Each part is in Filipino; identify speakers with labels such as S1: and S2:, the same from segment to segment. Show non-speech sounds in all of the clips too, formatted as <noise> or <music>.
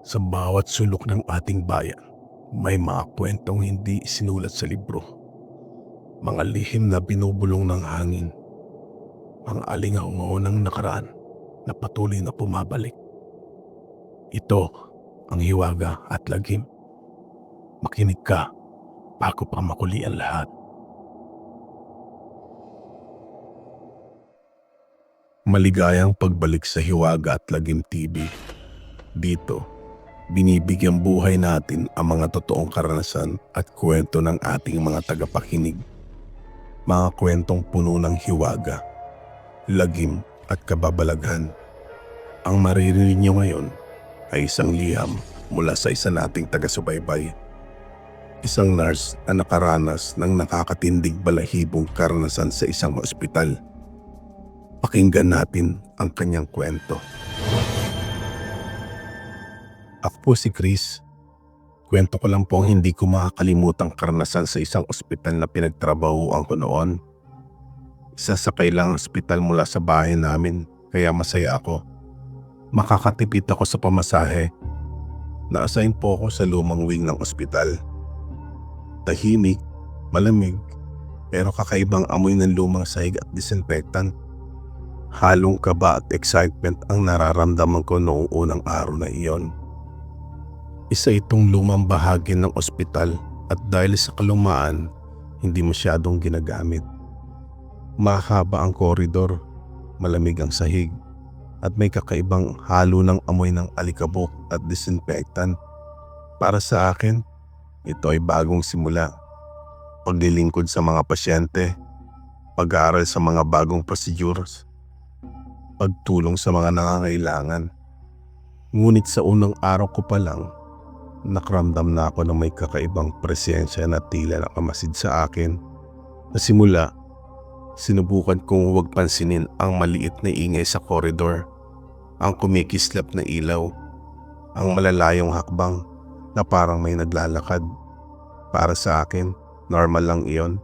S1: Sa bawat sulok ng ating bayan, may mga kwentong hindi isinulat sa libro. Mga lihim na binubulong ng hangin. Mga alingaw ng nakaraan na patuloy na pumabalik. Ito ang hiwaga at lagim. Makinig ka bago pa makuli ang lahat. Maligayang pagbalik sa Hiwaga at Lagim TV. Dito, binibigyan buhay natin ang mga totoong karanasan at kwento ng ating mga tagapakinig. Mga kwentong puno ng hiwaga, lagim at kababalaghan. Ang maririnig nyo ngayon ay isang liham mula sa isa nating taga-subaybay. Isang nurse na nakaranas ng nakakatindig balahibong karanasan sa isang ospital. Pakinggan natin ang kanyang kwento. Ako po si Chris. Kwento ko lang po ang hindi ko makakalimutang karanasan sa isang ospital na pinagtrabahuan ko noon. Isa sa kailang ospital mula sa bahay namin kaya masaya ako. Makakatipid ako sa pamasahe. Na-assign po ako sa lumang wing ng ospital. Tahimik, malamig, pero kakaibang amoy ng lumang sahig at disinfectant. Halong kaba at excitement ang nararamdaman ko noong unang araw na iyon. Isa itong lumang bahagi ng ospital at dahil sa kalumaan, hindi masyadong ginagamit. Mahaba ang koridor, malamig ang sahig, at may kakaibang halo ng amoy ng alikabok at disinfectant. Para sa akin, ito ay bagong simula. Paglilingkod sa mga pasyente, pag-aaral sa mga bagong procedures, pagtulong sa mga nangangailangan. Ngunit sa unang araw ko pa lang, nakramdam na ako ng may kakaibang presensya na tila nakamasid sa akin. Sa simula, sinubukan kong huwag pansinin ang maliit na ingay sa koridor, ang kumikislap na ilaw, ang malalayong hakbang na parang may naglalakad. Para sa akin, normal lang iyon.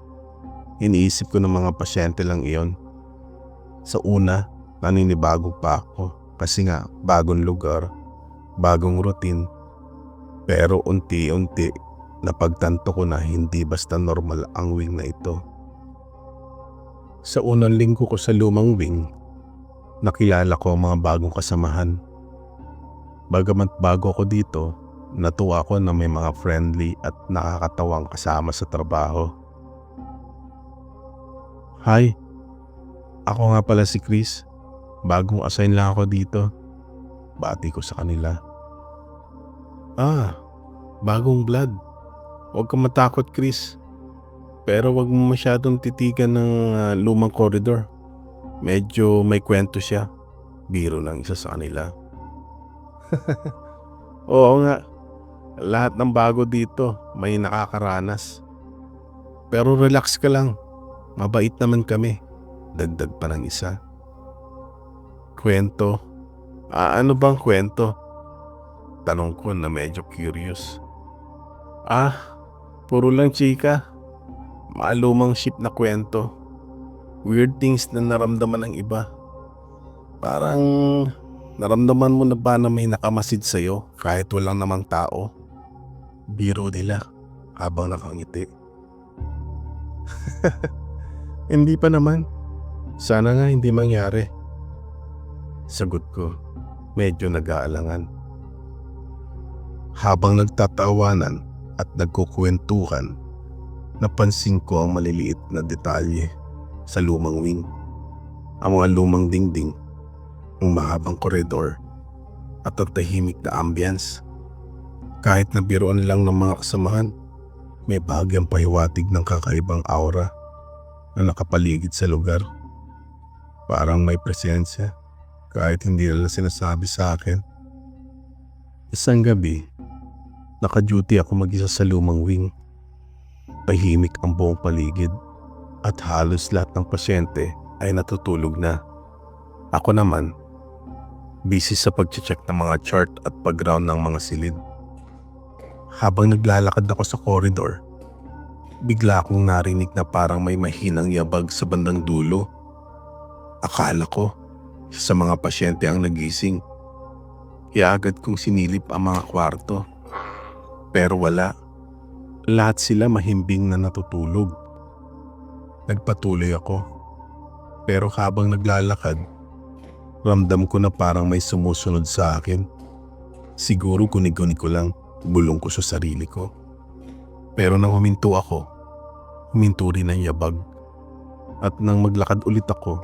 S1: Iniisip ko ng mga pasyente lang iyon. Sa una, naninibago pa ako kasi nga bagong lugar, bagong routine. Pero unti-unti napagtanto ko na hindi basta normal ang wing na ito. Sa unang linggo ko sa lumang wing, nakilala ko ang mga bagong kasamahan. Bagamat bago ako dito, natuwa ko na may mga friendly at nakakatawang kasama sa trabaho. Hi, ako nga pala si Chris. Bagong assign lang ako dito. Bati ko sa kanila. Ah, bagong blood. Huwag kang matakot Chris. Pero wag mo masyadong titigan ng ah, lumang corridor. Medyo may kwento siya. Biro lang isa sa kanila. <laughs> Oo nga. Lahat ng bago dito may nakakaranas. Pero relax ka lang. Mabait naman kami. Dagdag pa ng isa. Kwento? Ah, ano bang kwento? Tanong ko na medyo curious. Ah, puro lang chika. Maalumang ship na kwento. Weird things na naramdaman ng iba. Parang naramdaman mo na ba na may nakamasid sa'yo kahit walang namang tao? Biro nila habang nakangiti. <laughs> hindi pa naman. Sana nga hindi mangyari. Sagot ko, medyo nag-aalangan. Habang nagtatawanan at nagkukwentuhan, napansin ko ang maliliit na detalye sa lumang wing. Ang mga lumang dingding, ang mahabang koridor, at ang tahimik na ambience. Kahit na biruan lang ng mga kasamahan, may bahagyang pahiwatig ng kakaibang aura na nakapaligid sa lugar. Parang may presensya kahit hindi nila sinasabi sa akin. Isang gabi, naka-duty ako mag-isa sa lumang wing. Tahimik ang buong paligid at halos lahat ng pasyente ay natutulog na. Ako naman, busy sa pag-check ng mga chart at pag-round ng mga silid. Habang naglalakad ako sa koridor, bigla akong narinig na parang may mahinang yabag sa bandang dulo. Akala ko, sa mga pasyente ang nagising. Kaya agad kong sinilip ang mga kwarto. Pero wala. Lahat sila mahimbing na natutulog. Nagpatuloy ako. Pero habang naglalakad, ramdam ko na parang may sumusunod sa akin. Siguro guni-guni ko lang, bulong ko sa sarili ko. Pero nang huminto ako, huminto rin ang yabag. At nang maglakad ulit ako,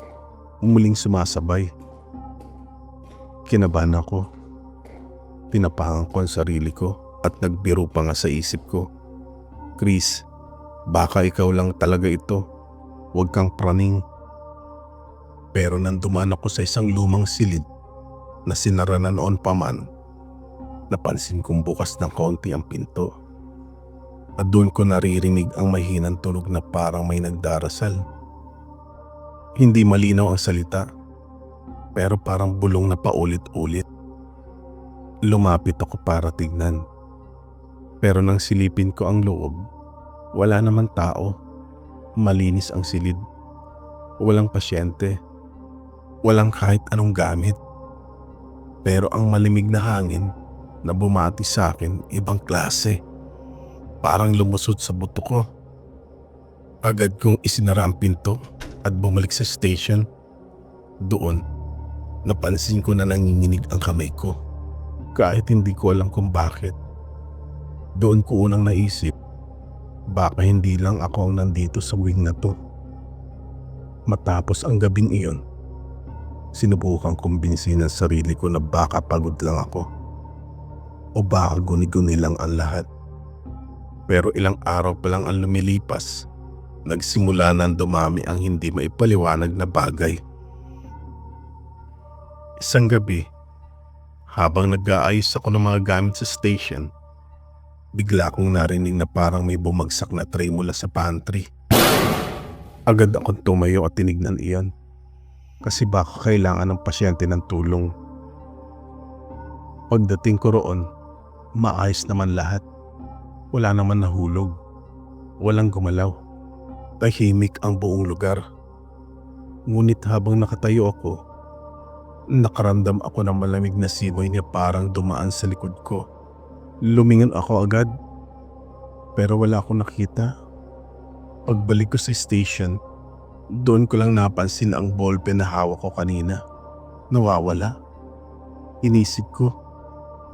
S1: umuling sumasabay. Kinabahan ako. Tinapakan ko ang sarili ko at nagbiro pa nga sa isip ko. Chris, baka ikaw lang talaga ito. Huwag kang praning. Pero nang dumaan ako sa isang lumang silid na sinara na noon pa man, napansin kong bukas ng kaunti ang pinto. At doon ko naririnig ang mahinang tunog na parang may nagdarasal. Hindi malinaw ang salita, pero parang bulong na paulit-ulit. Lumapit ako para tignan. Pero nang silipin ko ang loob, wala naman tao. Malinis ang silid. Walang pasyente. Walang kahit anong gamit. Pero ang malimig na hangin na bumati sa akin ibang klase. Parang lumusot sa buto ko. Agad kong isinara ang pinto at bumalik sa station. Doon, napansin ko na nanginginig ang kamay ko. Kahit hindi ko alam kung bakit. Doon ko unang naisip, baka hindi lang ako ang nandito sa wing na to. Matapos ang gabing iyon, sinubukan kumbinsin ang sarili ko na baka pagod lang ako. O baka guni-guni lang ang lahat. Pero ilang araw pa lang ang lumilipas, nagsimula nang dumami ang hindi maipaliwanag na bagay. Isang gabi, habang nag-aayos ako ng mga gamit sa station, bigla kong narinig na parang may bumagsak na tray mula sa pantry. Agad akong tumayo at tinignan iyon kasi baka kailangan ng pasyente ng tulong. Pagdating ko roon, maayos naman lahat. Wala naman nahulog. Walang gumalaw. Tahimik ang buong lugar. Ngunit habang nakatayo ako, nakaramdam ako ng malamig na simoy niya parang dumaan sa likod ko. Lumingon ako agad, pero wala akong nakita. Pagbalik ko sa station, doon ko lang napansin ang ballpen na hawak ko kanina. Nawawala. Inisip ko,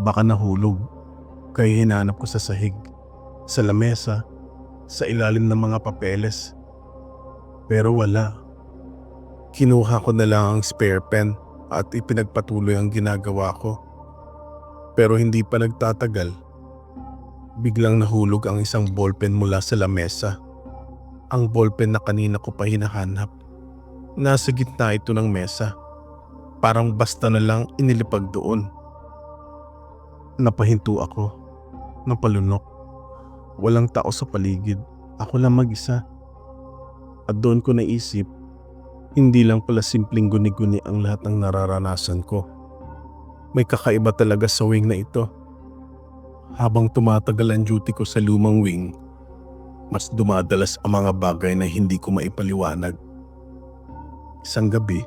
S1: baka nahulog. Kaya hinanap ko sa sahig, sa lamesa, sa ilalim ng mga papeles. Pero wala. Kinuha ko na lang ang spare pen at ipinagpatuloy ang ginagawa ko. Pero hindi pa nagtatagal. Biglang nahulog ang isang ballpen mula sa lamesa. Ang ballpen na kanina ko pa hinahanap. Nasa gitna ito ng mesa. Parang basta na lang inilipag doon. Napahinto ako. Napalunok. Walang tao sa paligid. Ako lang mag-isa. At doon ko naisip, hindi lang pala simpleng guni-guni ang lahat ng nararanasan ko. May kakaiba talaga sa wing na ito. Habang tumatagal ang duty ko sa lumang wing, mas dumadalas ang mga bagay na hindi ko maipaliwanag. Isang gabi,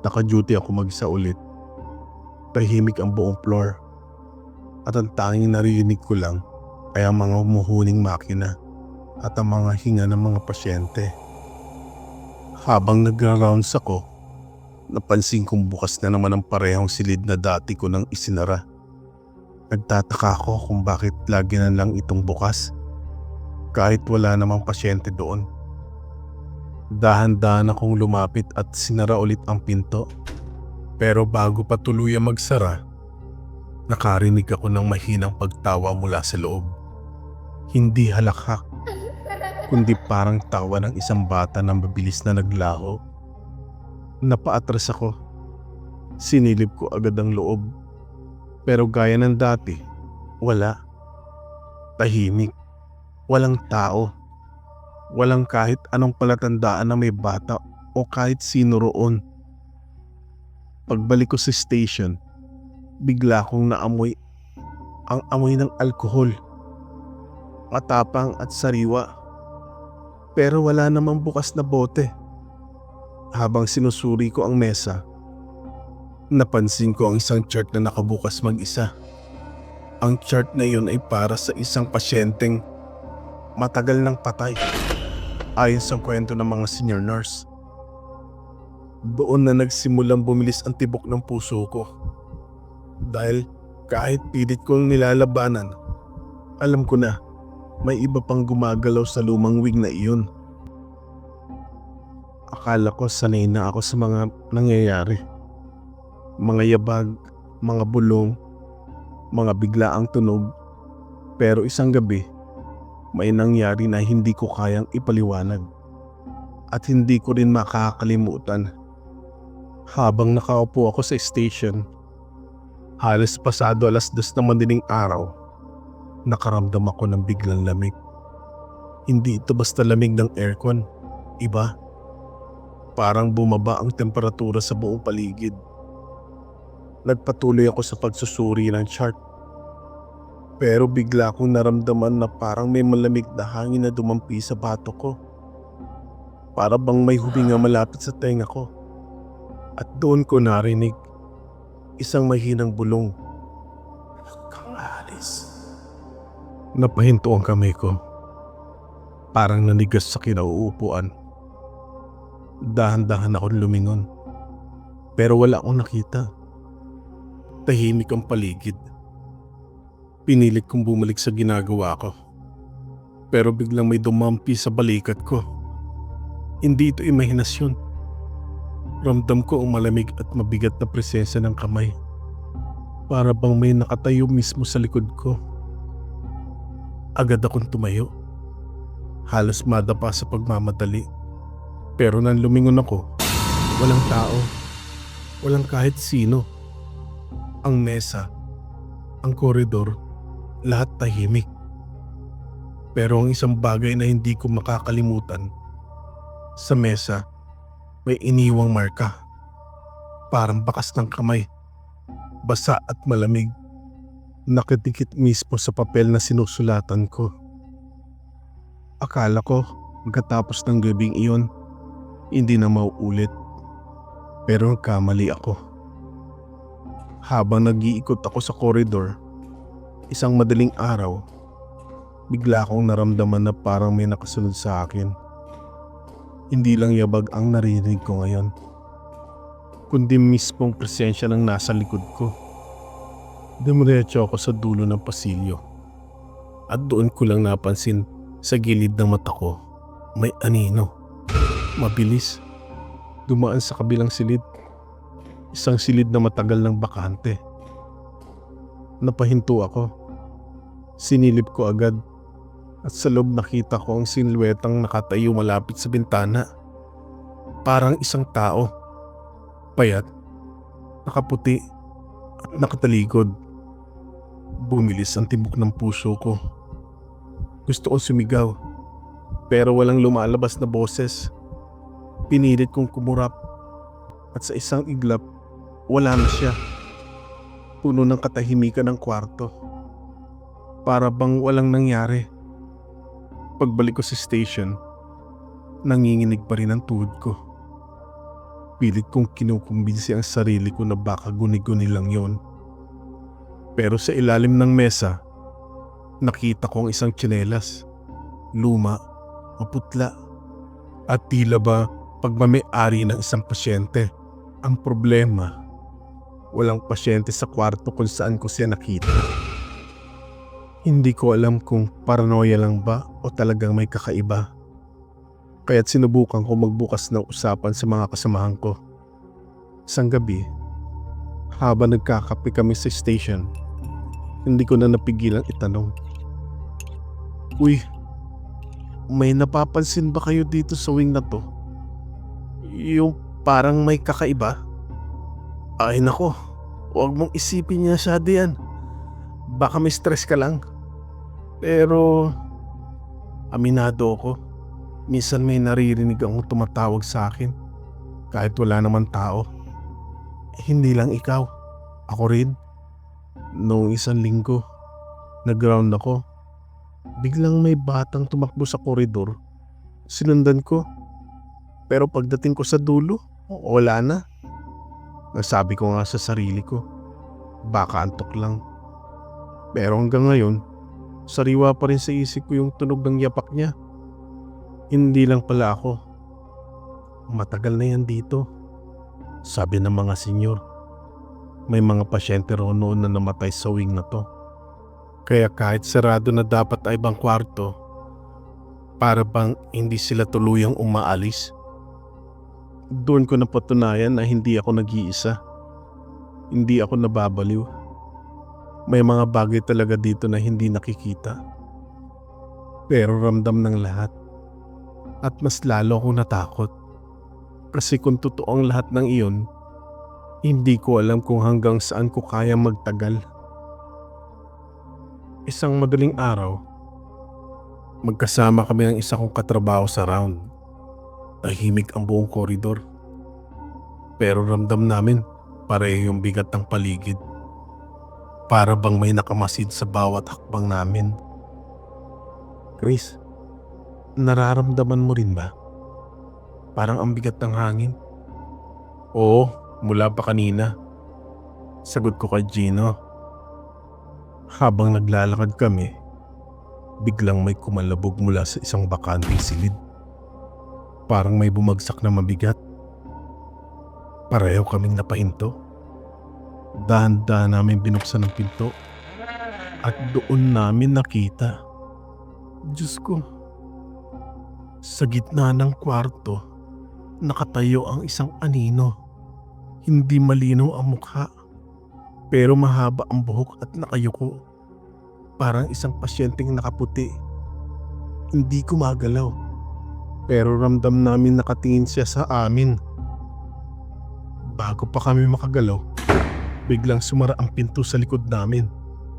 S1: naka-duty ako mag-isa ulit. Tahimik ang buong floor. At ang tanging narinig ko lang ay ang mga umuhuning makina at ang mga hinga ng mga pasyente. Habang nagra-rounds ako, napansin kong bukas na naman ang parehong silid na dati ko nang isinara. Nagtataka ako kung bakit lagi na lang itong bukas kahit wala namang pasyente doon. Dahan-dahan akong lumapit at sinara ulit ang pinto. Pero bago pa tuluyang magsara, nakarinig ako ng mahinang pagtawa mula sa loob. Hindi halakhak, kundi parang tawa ng isang bata na mabilis na naglaho. Napaatras ako. Sinilip ko agad ang loob. Pero gaya ng dati, wala. Tahimik. Walang tao. Walang kahit anong palatandaan na may bata o kahit sino roon. Pagbalik ko sa station, bigla kong naamoy ang amoy ng alkohol. Matapang at sariwa. Pero wala namang bukas na bote. Habang sinusuri ko ang mesa, Napansin ko ang isang chart na nakabukas mag-isa. Ang chart na yun ay para sa isang pasyenteng matagal nang patay. Ayon sa kwento ng mga senior nurse. Doon na nagsimulang bumilis ang tibok ng puso ko. Dahil kahit pilit kong nilalabanan, alam ko na may iba pang gumagalaw sa lumang wing na iyon. Akala ko sanay na ako sa mga nangyayari. Mga yabag, mga bulong, mga biglaang tunog. Pero isang gabi, may nangyari na hindi ko kayang ipaliwanag. At hindi ko rin makakalimutan. Habang nakaupo ako sa station, halos pasado alas dos ng madaling araw, nakaramdam ako ng biglang lamig. Hindi ito basta lamig ng aircon. Iba. Parang bumaba ang temperatura sa buong paligid. Nagpatuloy ako sa pagsusuri ng chart. Pero bigla kong naramdaman na parang may malamig na hangin na dumampi sa bato ko. Para bang may huminga malapit sa tenga ko. At doon ko narinig isang mahinang bulong. Kang alis. Napahinto ang kamay ko. Parang nanigas sa kinauupuan. Dahan-dahan akong lumingon. Pero wala akong nakita. Tahimik ang paligid. Pinilit kong bumalik sa ginagawa ko. Pero biglang may dumampi sa balikat ko. Hindi ito imahinasyon. Ramdam ko ang malamig at mabigat na presensya ng kamay. Para bang may nakatayo mismo sa likod ko. Agad akong tumayo. Halos madapa sa pagmamadali. Pero nang lumingon ako, walang tao. Walang kahit sino. Ang mesa, ang koridor, lahat tahimik. Pero ang isang bagay na hindi ko makakalimutan, sa mesa, may iniwang marka. Parang bakas ng kamay. Basa at malamig. Nakadikit mismo sa papel na sinusulatan ko. Akala ko, pagkatapos ng gabing iyon, hindi na mauulit. Pero nagkamali ako. Habang nag-iikot ako sa koridor, isang madaling araw, bigla akong naramdaman na parang may nakasunod sa akin. Hindi lang yabag ang narinig ko ngayon, kundi mismong presensya ng nasa likod ko. Dumiretso ako sa dulo ng pasilyo at doon ko lang napansin sa gilid ng mata ko may anino. Mabilis. Dumaan sa kabilang silid. Isang silid na matagal ng bakante. Napahinto ako. Sinilip ko agad at sa loob nakita ko ang silwetang nakatayo malapit sa bintana. Parang isang tao. Payat, nakaputi at nakatalikod. Bumilis ang tibok ng puso ko. Gusto kong sumigaw pero walang lumalabas na boses. Pinilit kong kumurap at sa isang iglap, wala na siya. Puno ng katahimikan ng kwarto. Para bang walang nangyari. Pagbalik ko sa station, nanginginig pa rin ang tuhod ko. Pilit kong kinukumbinsi ang sarili ko na baka guni-guni lang yon. Pero sa ilalim ng mesa, nakita ko ang isang tsinelas. Luma, maputla. At tila ba pagmamayari ng isang pasyente. Ang problema, walang pasyente sa kwarto kung saan ko siya nakita. Hindi ko alam kung paranoia lang ba o talagang may kakaiba. Kaya't sinubukan ko magbukas ng usapan sa mga kasamahan ko. Isang gabi, habang nagkakape kami sa station, hindi ko na napigilang itanong. Uy, may napapansin ba kayo dito sa wing na to? Yung parang may kakaiba? Ay nako, huwag mong isipin niya siya yan. Baka may stress ka lang. Pero, aminado ako. Minsan may naririnig akong tumatawag sa akin. Kahit wala naman tao. Hindi lang ikaw. Ako rin. Noong isang linggo, nag-ground ako. Biglang may batang tumakbo sa koridor. Sinundan ko. Pero pagdating ko sa dulo, wala na.
S2: Nasabi ko nga sa sarili ko, baka antok lang. Pero hanggang ngayon, sariwa pa rin sa isip ko yung tunog ng yapak niya. Hindi lang pala ako. Matagal na yan dito. Sabi ng mga senyor, may mga pasyente raw noon na namatay sa wing na to. Kaya kahit sarado na dapat ay ibang kwarto, para bang hindi sila tuluyang umaalis. Doon ko napatunayan na hindi ako nag-iisa. Hindi ako nababaliw. May mga bagay talaga dito na hindi nakikita. Pero ramdam ng lahat. At mas lalo akong natakot. Kasi kung totoo ang lahat ng iyon, hindi ko alam kung hanggang saan ko kaya magtagal. Isang madaling araw, magkasama kami ng isa kong katrabaho sa round. Tahimik ang buong koridor. Pero ramdam namin pareho yung bigat ng paligid. Para bang may nakamasid sa bawat hakbang namin. Chris, nararamdaman mo rin ba? Parang ang bigat ng hangin. Oo, mula pa kanina. Sagot ko kay Gino. Habang naglalakad kami, biglang may kumalabog mula sa isang bakanteng silid. Parang may bumagsak na mabigat. Pareho kaming napahinto. Dahan-dahan namin binuksan ang pinto. At doon namin nakita. Diyos ko. Sa gitna ng kwarto, nakatayo ang isang anino. Hindi malinaw ang mukha. Pero mahaba ang buhok at nakayuko. Parang isang pasyenteng nakaputi. Hindi gumagalaw pero ramdam namin nakatingin siya sa amin. Bago pa kami makagalaw, biglang sumara ang pinto sa likod namin.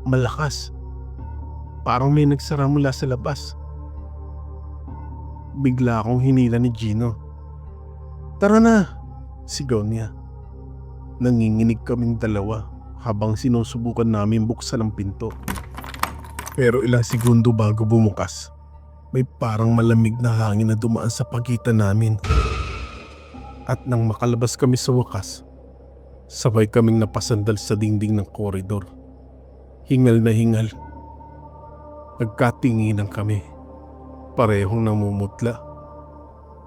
S2: Malakas. Parang may nagsara mula sa labas. Bigla akong hinila ni Gino. Tara na! Sigaw niya. Nanginginig kaming dalawa habang sinusubukan namin buksan ang pinto. Pero ilang segundo bago bumukas, may parang malamig na hangin na dumaan sa pagitan namin. At nang makalabas kami sa wakas, sabay kaming napasandal sa dingding ng koridor. Hingal na hingal. Nagkatinginan kami. Parehong namumutla.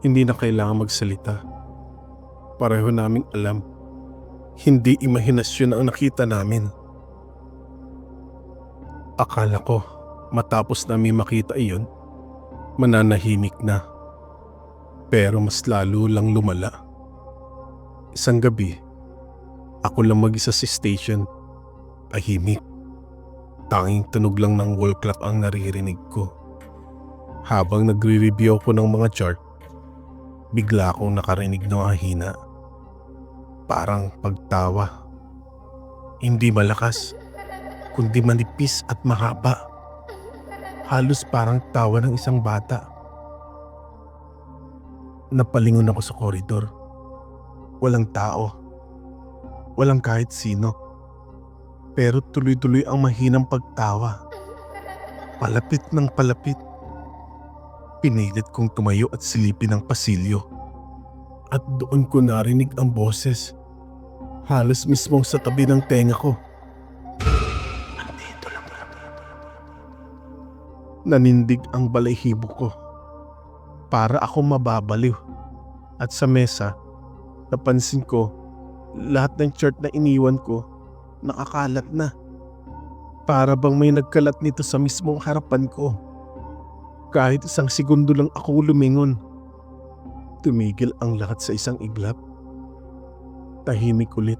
S2: Hindi na kailangan magsalita. Pareho naming alam. Hindi imahinasyon ang nakita namin. Akala ko matapos namin makita iyon, mananahimik na. Pero mas lalo lang lumala. Isang gabi, ako lang mag-isa sa station. Tahimik. Tanging tunog lang ng wall clock ang naririnig ko. Habang nagre-review ako ng mga chart, bigla akong nakarinig ng ahina. Parang pagtawa. Hindi malakas, kundi manipis at mahaba. Halos parang tawa ng isang bata. Napalingon ako sa koridor. Walang tao. Walang kahit sino. Pero tuloy-tuloy ang mahinang pagtawa. Palapit ng palapit. Pinilit kong tumayo at silipin ang pasilyo. At doon ko narinig ang boses. Halos mismong sa tabi ng tenga ko. Nanindig ang balahibo ko. Para ako mababaliw. At sa mesa, napansin ko lahat ng chart na iniwan ko nakakalat na. Para bang may nagkalat nito sa mismong harapan ko. Kahit isang segundo lang ako lumingon. Tumigil ang lahat sa isang iglap. Tahimik ulit.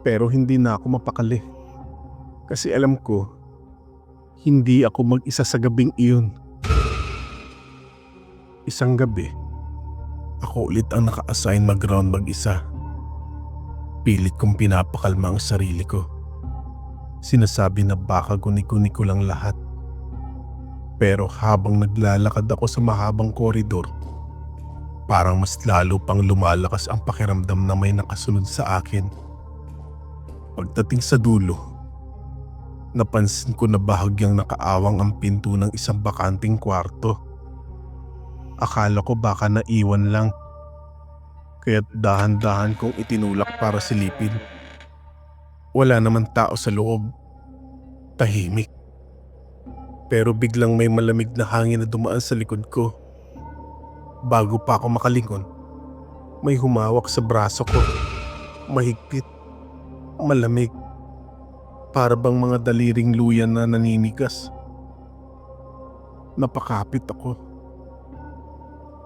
S2: Pero hindi na ako mapakali. Kasi alam ko, hindi ako mag-isa sa gabing iyon. Isang gabi, ako ulit ang naka-assign mag-round mag-isa. Pilit kong pinapakalma ang sarili ko. Sinasabi na baka guni-guni ko lang lahat. Pero habang naglalakad ako sa mahabang koridor, parang mas lalo pang lumalakas ang pakiramdam na may nakasunod sa akin. Pagdating sa dulo, napansin ko na bahagyang nakaawang ang pinto ng isang bakanting kwarto. Akala ko baka naiwan lang. Kaya't dahan-dahan kong itinulak para silipin. Wala naman tao sa loob. Tahimik. Pero biglang may malamig na hangin na dumaan sa likod ko. Bago pa ako makalingon, may humawak sa braso ko. Mahigpit. Malamig. Para bang mga daliring luyan na naninigas. Napakapit ako.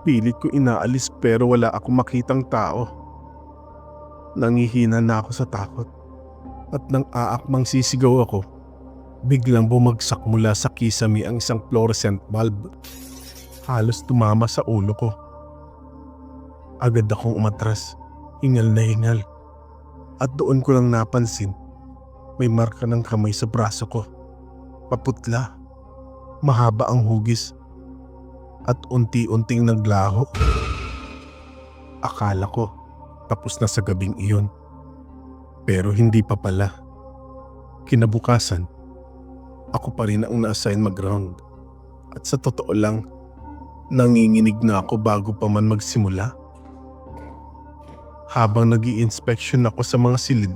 S2: Pilit ko inaalis pero wala akong makitang tao. Nangihina na ako sa takot. At nang aakmang sisigaw ako, biglang bumagsak mula sa kisame ang isang fluorescent bulb. Halos tumama sa ulo ko. Agad akong umatras, hingal na hingal. At doon ko lang napansin, may marka ng kamay sa braso ko. Paputla, mahaba ang hugis at unti-unting naglaho. Akala ko tapos na sa gabing iyon. Pero hindi pa pala. Kinabukasan, ako pa rin ang na-assign mag-round. At sa totoo lang, nanginginig na ako bago pa man magsimula. Habang nag inspection ako sa mga silid,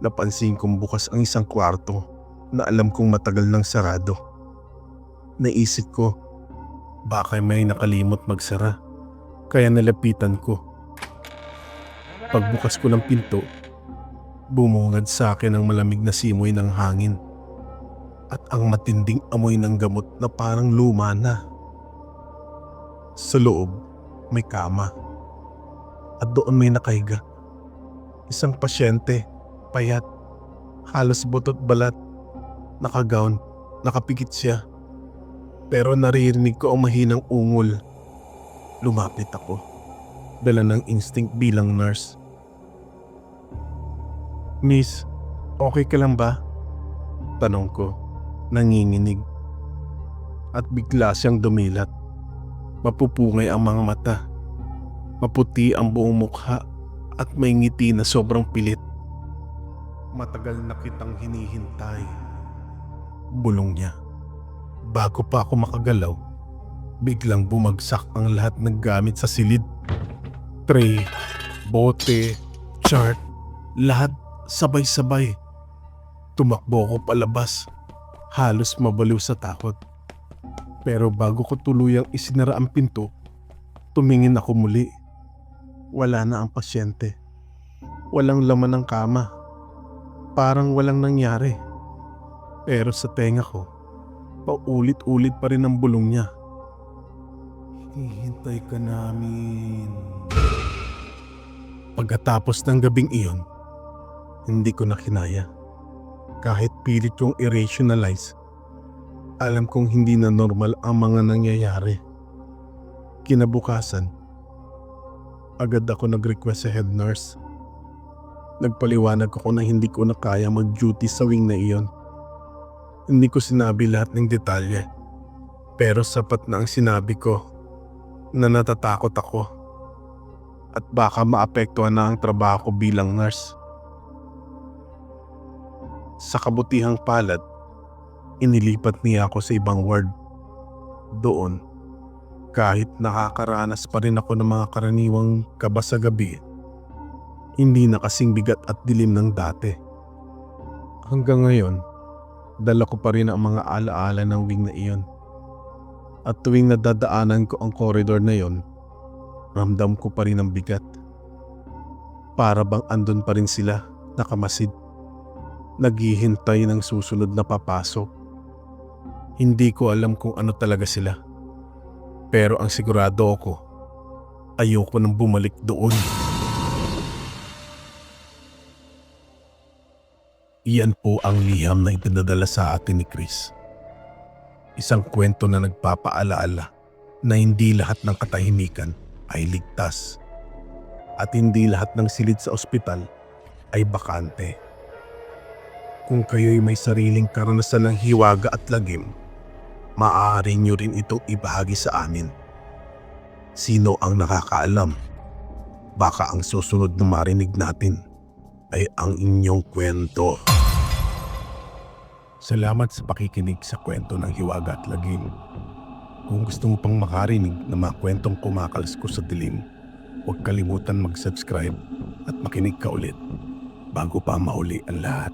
S2: napansin kong bukas ang isang kwarto na alam kong matagal nang sarado. Naisip ko, baka may nakalimot magsara. Kaya nalapitan ko. Pagbukas ko ng pinto, bumungad sa akin ang malamig na simoy ng hangin at ang matinding amoy ng gamot na parang luma na. Sa loob, may kama. At doon may nakahiga. Isang pasyente, payat, halos butot balat, nakagown, nakapikit siya. Pero naririnig ko ang mahinang ungol. Lumapit ako. Dala ng instinct bilang nurse. Miss, okay ka lang ba? Tanong ko, nanginginig. At bigla siyang dumilat. Mapupungay ang mga mata. Maputi ang buong mukha at may ngiti na sobrang pilit. Matagal na kitang hinihintay. Bulong niya. Bago pa ako makagalaw, biglang bumagsak ang lahat ng gamit sa silid. Tray, bote, chart, lahat sabay-sabay. Tumakbo ako palabas, halos mabaliw sa takot. Pero bago ko tuluyang isinara ang pinto, tumingin ako muli. Wala na ang pasyente. Walang laman ng kama. Parang walang nangyari. Pero sa tenga ko, paulit-ulit pa rin ang bulong niya. Hihintay ka namin. Pagkatapos ng gabing iyon, hindi ko na kinaya. Kahit pilit kong i-rationalize, alam kong hindi na normal ang mga nangyayari. Kinabukasan, agad ako nag-request sa head nurse. Nagpaliwanag ako na hindi ko na kaya mag-duty sa wing na iyon. Hindi ko sinabi lahat ng detalye. Pero sapat na ang sinabi ko na natatakot ako at baka maapektuhan na ang trabaho ko bilang nurse. Sa kabutihang palad, inilipat niya ako sa ibang ward. Doon, kahit nakakaranas pa rin ako ng mga karaniwang kaba sa gabi, hindi na kasing bigat at dilim ng dati. Hanggang ngayon, dala ko pa rin ang mga alaala ng wing na iyon. At tuwing nadadaanan ko ang koridor na iyon, ramdam ko pa rin ang bigat. Para bang andun pa rin sila, nakamasid. Naghihintay ng susunod na papasok. Hindi ko alam kung ano talaga sila. Pero ang sigurado ako, ayoko nang bumalik doon. Iyan po ang liham na ipinadala sa atin ni Chris. Isang kwento na nagpapaalaala na hindi lahat ng katahimikan ay ligtas. At hindi lahat ng silid sa ospital ay bakante. Kung kayo'y may sariling karanasan ng hiwaga at lagim, maaari nyo rin itong ibahagi sa amin. Sino ang nakakaalam? Baka ang susunod na marinig natin ay ang inyong kwento. Salamat sa pakikinig sa kwento ng Hiwaga at Lagim. Kung gusto mo pang makarinig ng mga kwentong kumakalas ko sa dilim,
S1: Huwag kalimutan mag-subscribe at makinig ka ulit bago pa mahuli ang lahat.